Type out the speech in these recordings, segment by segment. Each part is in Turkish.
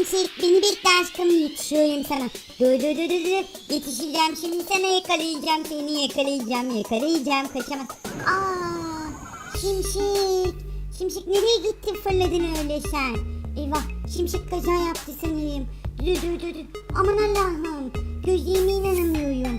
Şimşek beni bekle aşkım yetişiyorum sana. Dur dur dur dur. Yetişeceğim şimdi sana yakalayacağım seni yakalayacağım yakalayacağım kaçamaz. Aa Şimşek. Şimşek nereye gittin fırladın öyle sen? Eyvah Şimşek kaza yaptı sanırım. Dur dur dur dur. Aman Allah'ım. Gözlerime inanamıyorum.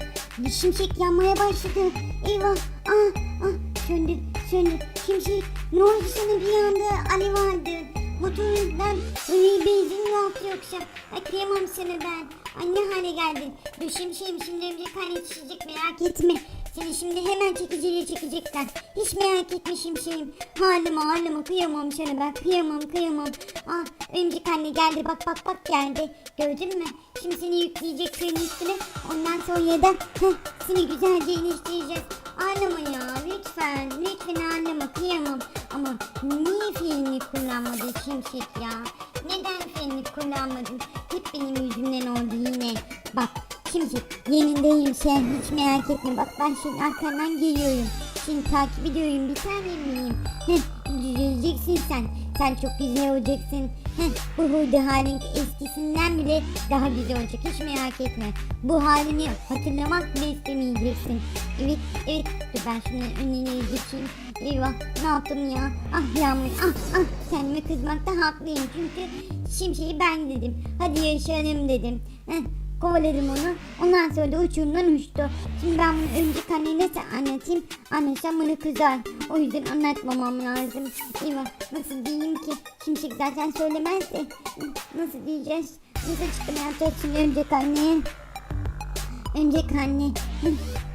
Şimşek yanmaya başladı. Eyvah. Ah ah söndü söndü. Şimşek ne oldu sana bir anda alev aldın? Motorundan öyle benzin mi yaptı yoksa? Ay kıyamam sana ben. Ay ne hale geldin? Şimşeğim şimdi örümcek hale yetişecek merak etme. Seni şimdi hemen çekiciyle çekecekler. Hiç merak etme şimşeğim. Halime halime kıyamam sana ben kıyamam kıyamam. Ah örümcek anne geldi bak bak bak geldi. Gördün mü? Şimdi seni yükleyecek suyun üstüne. Ondan sonra da heh, seni güzelce iniştireceğiz. Ağlama ya lütfen lütfen ağlama kıyamam. Ama niye filmi kullanmadın Şimşek ya? Neden filmi kullanmadın? Hep benim yüzümden oldu yine. Bak Şimşek yenindeyim sen hiç merak etme. Bak ben senin arkandan geliyorum. Seni takip ediyorum bir tanem benim. Heh, düzeleceksin sen. Sen çok güzel olacaksın. Heh, bu huydu halin eskisinden bile daha güzel olacak. Hiç merak etme. Bu halini hatırlamak bile istemeyeceksin. Evet, evet. Dur ben şunun önüne geçeyim. Eyvah, ne yaptım ya? Ah Yağmur, ah ah. Kendime kızmakta haklıyım. Çünkü şimşeği ben dedim. Hadi yaşayalım dedim. Heh, kovaladım onu. Ondan sonra da uçurumdan uçtu. Şimdi ben bunu önceki annene anlatayım? Anlatsam bunu kızar. O yüzden anlatmamam lazım. Eyvah nasıl diyeyim ki? Şimşek zaten söylemezdi. Nasıl diyeceğiz? Nasıl açıklama şimdi önceki anneye? Önceki anne.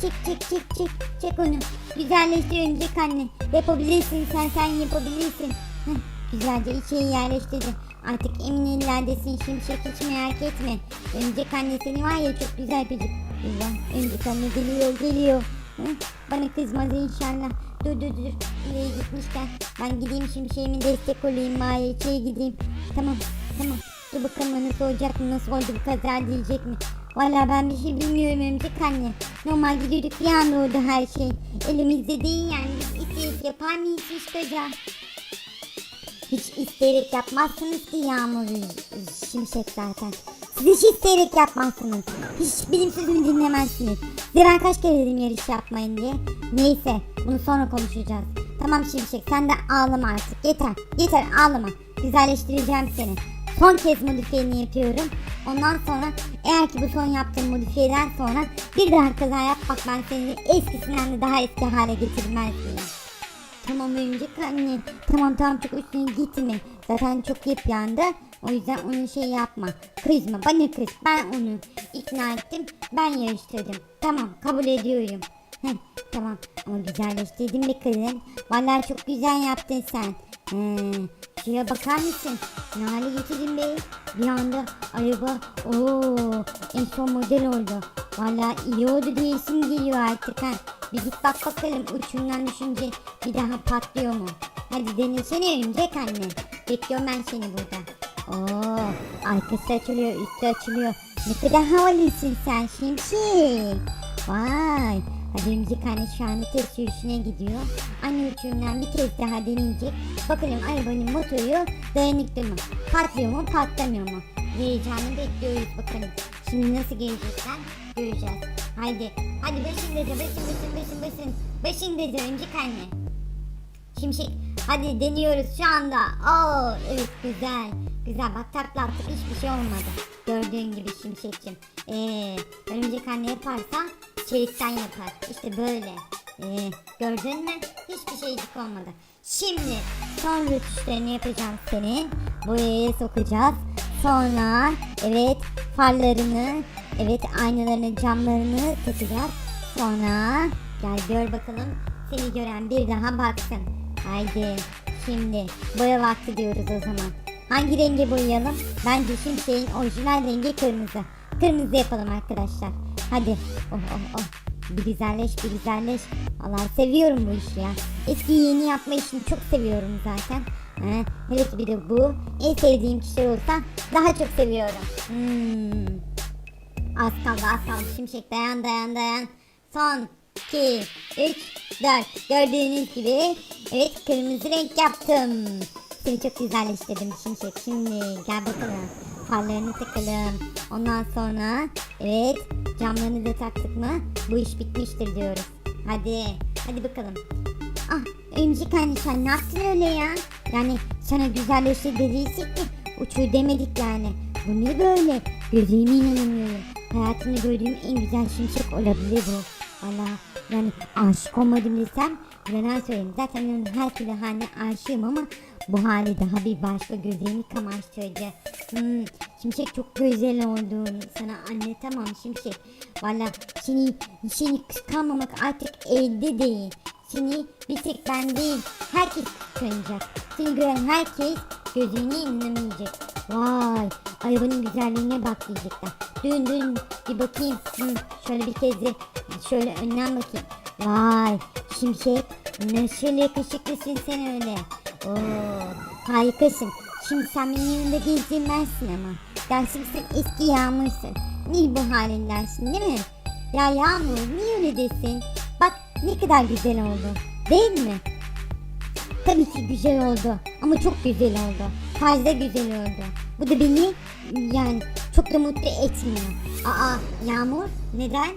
Çek çek çek çek. Çek onu. Güzelleştir önceki anne. Yapabilirsin sen sen yapabilirsin. Güzelce içeri yerleştirdi. Artık emin ellerdesin şimşek hiç merak etme. Öncek anne var ya çok güzel yapacak. Eyvah öncek anne geliyor geliyor. Hı? Bana kızmaz inşallah. Dur dur dur. Nereye gitmişler? Ben gideyim şimşeğimin destek olayım bari içeri gideyim. Tamam tamam. Dur bakalım nasıl olacak mı nasıl oldu bu kaza diyecek mi? Valla ben bir şey bilmiyorum ömcek anne. Normal gidiyorduk bir anda oldu her şey. Elimizde değil yani biz isteyip yapar mıyız hiç kaza? Hiç isteyerek yapmazsınız ki Yağmur Şimşek zaten. Siz hiç isteyerek yapmazsınız. Hiç benim sözümü dinlemezsiniz. Size ben kaç kere dedim yarış yapmayın diye. Neyse bunu sonra konuşacağız. Tamam Şimşek sen de ağlama artık. Yeter yeter ağlama. Güzelleştireceğim seni. Son kez modifiyeni yapıyorum. Ondan sonra eğer ki bu son yaptığım modifiyeden sonra bir daha kaza yap bak ben seni eskisinden de daha eski hale getirmez diyeyim. Tamam örümcek anne. Tamam tamam çok üstüne gitme. Zaten çok yıprandı. O yüzden onu şey yapma. Kızma bana kız. Ben onu ikna ettim. Ben yarıştırdım. Tamam kabul ediyorum. Heh, tamam ama güzelleştirdim be kızım. Vallahi çok güzel yaptın sen. Ee, şuraya bakar mısın? Ne hale getirdin be? Bir anda araba ooo en son model oldu. Vallahi iyi oldu diye isim geliyor artık ha. Bir git bak bakalım uçundan düşünce bir daha patlıyor mu? Hadi denesene örümcek anne. Bekliyorum ben seni burada. Oo, arkası açılıyor, üstü açılıyor. Ne kadar havalısın sen şimşek. Vay. Hadi şu anda test sürüşüne gidiyor. Anne uçurumdan bir kez daha deneyecek. Bakalım arabanın motoru dayanıklı mı? Patlıyor mu, patlamıyor mu? Heyecanı bekliyoruz bakalım. Şimdi nasıl gelecekler göreceğiz. Haydi. Hadi başın dedi, başın başın başın başın. Başın dedi önceki anne. Şimşek hadi deniyoruz şu anda. Oo evet güzel. Güzel bak takla attık hiçbir şey olmadı. Gördüğün gibi şimşekçim. Ee, örümcek anne yaparsa çelikten yapar. İşte böyle. Ee, gördün mü? Hiçbir şeycik olmadı. Şimdi son rütüşlerini yapacağım senin. Buraya sokacağız. Sonra evet farlarını, evet aynalarını, camlarını takacağız. Sonra gel gör bakalım seni gören bir daha baksın. Haydi şimdi boya vakti diyoruz o zaman. Hangi rengi boyayalım? Bence şimşeğin orijinal rengi kırmızı. Kırmızı yapalım arkadaşlar. Hadi. Oh oh oh. Bir güzelleş bir güzelleş. Allah seviyorum bu işi ya. Eski yeni yapma işini çok seviyorum zaten. Ha, hele ki bir de bu. En sevdiğim kişi olsa daha çok seviyorum. Hmm. Az kaldı az kaldı şimşek dayan dayan dayan. Son 2, 3, 4. Gördüğünüz gibi evet kırmızı renk yaptım. Seni çok güzelleştirdim şimşek. Şimdi gel bakalım. farlarını takalım. Ondan sonra evet camlarını da taktık mı bu iş bitmiştir diyoruz. Hadi hadi bakalım. Ah Emcik anne sen ne yaptın öyle ya? Yani sana güzelleşti dediysek mi? Uçuyor demedik yani. Bu ne böyle? Gözüme inanamıyorum. Hayatımda gördüğüm en güzel şimşek olabilir bu. Valla yani aşık olmadım desem yalan söyleyeyim. Zaten onun her türlü haline aşığım ama bu hali daha bir başka gözlerimi kamaştırıcı. Hmm, şimşek çok güzel oldun. Sana anlatamam şimşek. Valla seni, seni kıskanmamak artık elde değil. Seni bir tek ben değil herkes kıskanacak. Seni gören herkes gözüne inanamayacak. Vay arabanın güzelliğine bak diyecekler. Dön dön bir bakayım. Hı, şöyle bir kez de şöyle önden bakayım. Vay şimşek nasıl yakışıklısın sen öyle. Oo, harikasın. Şimdi sen benim yanımda gezdirmezsin ama. Dersin sen eski yağmursun. Niye bu halindensin değil mi? Ya Yağmur niye öyle desin? Bak ne kadar güzel oldu. Değil mi? Tabii ki güzel oldu. Ama çok güzel oldu. Fazla güzel oldu. Bu da beni yani çok da mutlu etmiyor. Aa Yağmur neden?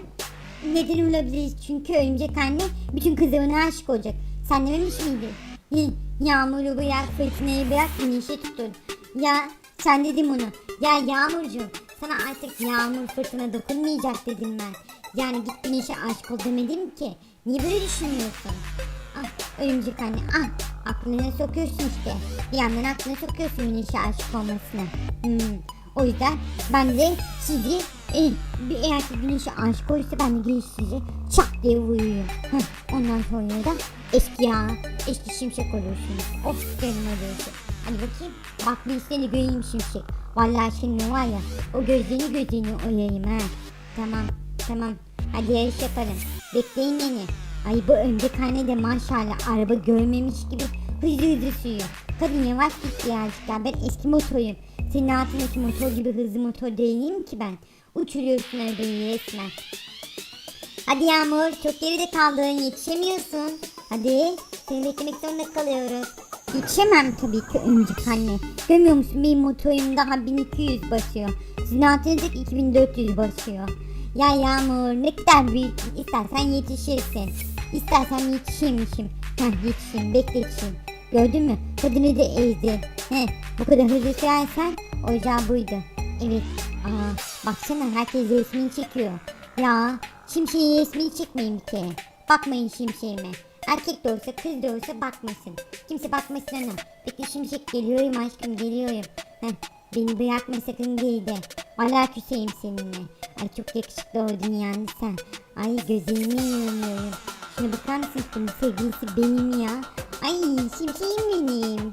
Neden olabilir? Çünkü örümcek anne bütün kızlarına aşık olacak. Sen dememiş miydin? Yağmuru bırak, fırtınayı bırak, güneşe tutun. Ya sen dedim onu. Ya Yağmurcuğum sana artık yağmur fırtına dokunmayacak dedim ben. Yani git güneşe aşık ol demedim ki. Niye böyle düşünüyorsun? Ah örümcek anne ah aklına sokuyorsun işte. Bir yandan aklına sokuyorsun güneşe aşık olmasını. Hmm. O yüzden ben de sizi e, eğer ki güneşe aşık olursa ben de güneş sizi çak diye vuruyorum. Heh, ondan sonra da eski ya eski şimşek olursunuz. Of canım oluyorsun. Hadi bakayım bak bir seni göreyim şimşek. Vallahi şimdi var ya o gözlerini gözlerini oyayım ha. Tamam tamam hadi yarış yapalım. Bekleyin beni. Ay bu önceki anne de maşallah araba görmemiş gibi hızlı hızlı sürüyor. Kadın yavaş git birazcık ya ben eski motoruyum. Senin altındaki motor gibi hızlı motor değilim ki ben. Uçuruyorsun arabayı resmen. Hadi Yağmur çok geride kaldın yetişemiyorsun. Hadi seni beklemek zorunda kalıyoruz. Yetişemem tabii ki öncek anne. Görmüyor musun benim motorum daha 1200 basıyor. Sizin altınızdaki 2400 basıyor. Ya Yağmur ne kadar büyük istersen yetişirsin. İstersen yetişirmişim. Heh yetişeyim bekleteyim. Gördün mü? Kadını da ezdi. He, bu kadar hızlı sürersen olacağı buydu. Evet. Aa, baksana herkes resmini çekiyor. Ya şimşeğin resmini çekmeyin bir kere. Bakmayın şimşeğime. Erkek de olsa kız da olsa bakmasın. Kimse bakmasın ona. Peki şimşek geliyorum aşkım geliyorum. Heh, beni bırakma sakın geride. Valla küseyim seninle. Ay çok yakışıklı oldun yani sen. Ay gözlerime inanamıyorum. Şuna bakar mısın bunun sevgilisi benim ya. Ay şimşeğim benim.